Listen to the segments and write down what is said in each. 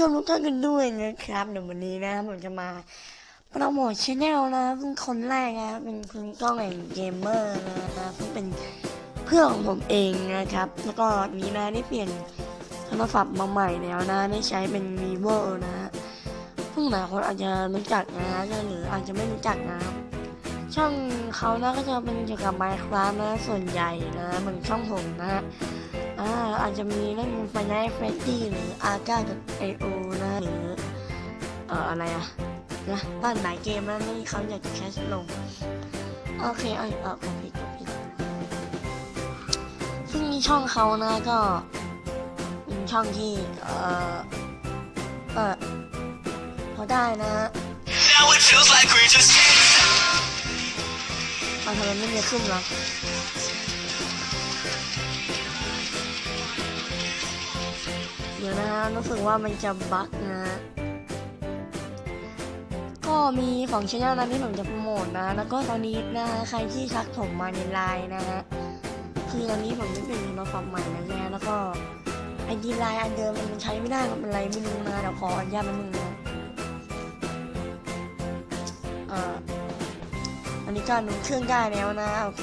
ชมทุกท่านกันด้วยนะครับเดี๋ยววันนี้นะผมจะมาโปรโมทชแนลนะซึ่งคนแรกนะเป็นคุณก้องแห่งเกมเมอร์นะซึ่งเป็นเพื่อนของผมเองนะครับ แล้วก็นี้นะได้เปลี่ยนโทรศัพท์มาใหม่แล้วนะได้ใช้เป็น vivo นะซึ่งหลายคนอาจจะรู้จักนะหรืออาจจะไม่รู้จักนะครับ ช่องเขานะก็จะเป็นเกี่ยวกับ Minecraft นะส่วนใหญ่นะเหมือนช่องผมนะอาอาจจะมีเล่นไฟน a ลเฟรดดี้หรืออาร์ก้ากับไอโอนะหรือเอ่ออะไรอะนะบ้านหลายเกมนะที่เขาอยากจะแคชลง โอเคเอาเอากดผิดผิดซึ่งช่องเขานะก็เป็นช่องที่เอ่อเปิดพอได้นะ Now it feels like we just เอาทำไมไม่มีขึ้นวะเดี๋ยวนะฮะรู้สึกว่ามันจะบั๊กนะ ก็มีของช anel นั้นที่ผมจะโปรโมทนะ แล้วก็ตอนนี้นะฮะใครที่ทักผมมาในไลน์นะฮะคือตอนนี้ผมได้เปลี่ยนโทรศัพท์ใหม่แล้วแน่แล้วก็ไอดีไลน์อันเดิมมันใช้ไม่ได้มันเป็นไรไม่รู้นะเดี๋ยวขออนุญาตมันหนึ่งนะันนี้ก็นุนเครื่องได้แล้วนะ โอเค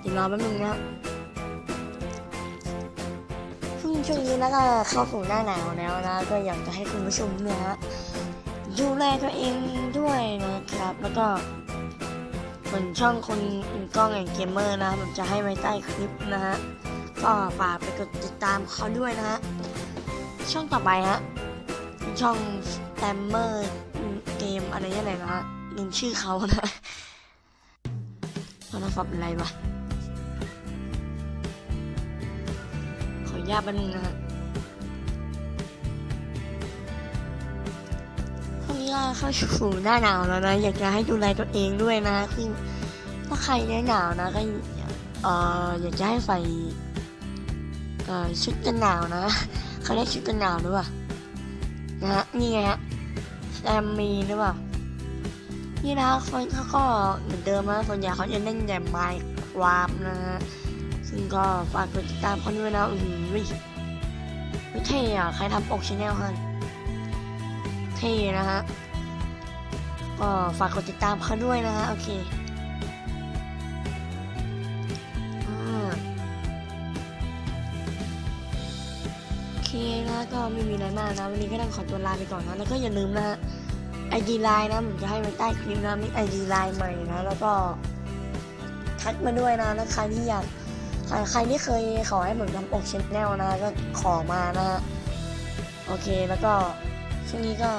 เดี๋ยวรอแป๊บนึงนะซึ่งช่วงนี้นะก็เข้าสู่หน้าหนาวแล้วนะ ก็อยากจะให้คุณผู้ชมเนี่ยฮะดูแลตัวเองด้วยนะครับ แล้วก็เหมือนช่องคนกล้องแอนเกมเมอร์นะผมจะให้ไว้ใต้คลิปนะฮะก็ฝากไปกดติดตามเขาด้วยนะฮะช่องต่อไปฮะช่องแตมเมอร์ เกมอะไรย่างไรนะลืมชื่อเขานะโทรศัพท์อะไรวะขออนุญาตแป๊บนึงนะฮะพรุ่งนี้ก็เข้าสู่หน้าหนาวแล้วนะ อยากจะให้ดูแลตัวเองด้วยนะคือถ้าใครเนี่ยหนาวนะก็เอ่ออยากจะให้ใส่เออชุดกันหนาวนะเขาเรียกชุดกันหนาวหรือเปล่านะฮะนี่ไงฮะ แซมมีหรือเปล่านี่นะเขาเขาก็เหมือนเดิมนะส่วนใหญ่เขาจะเล่นแต่ไมค์วามนะฮะซึ่งก็ฝากกดติดตามเขาด้วยนะอืมไม่เท่อะใครทำปกชแนลฮะเท่นะฮะก็ฝากกดติดตามเขาด้วยนะฮะโอเค ก็ไม่มีอะไรมากนะ วันนี้ก็ต้องขอตัวลาไปก่อนนะ แล้วก็อย่าลืมนะไอดีไลน์นะผมจะให้ไว้ใต้คลิปนะมีไอดีไลน์ใหม่นะ แล้วก็ทักมาด้วยนะแล้วใครที่อยากใครใครที่เคยขอให้ผมทำปกชแนลนะ ก็ขอมานะ โอเคแล้วก็ช่วงนี้ก็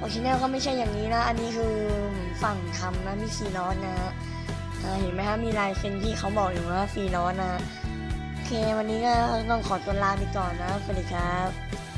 ปกชแนลก็ไม่ใช่อย่างนี้นะ อันนี้คือฝั่งทำนะมีฟรีร้อนนะเห็นไหมฮะมีลายเซ็นที่เขาบอกอยู่ว่าฟรีร้อนนะ เค วันนี้ก็ต้องขอตัวลาไปก่อนนะสวัสดีครับ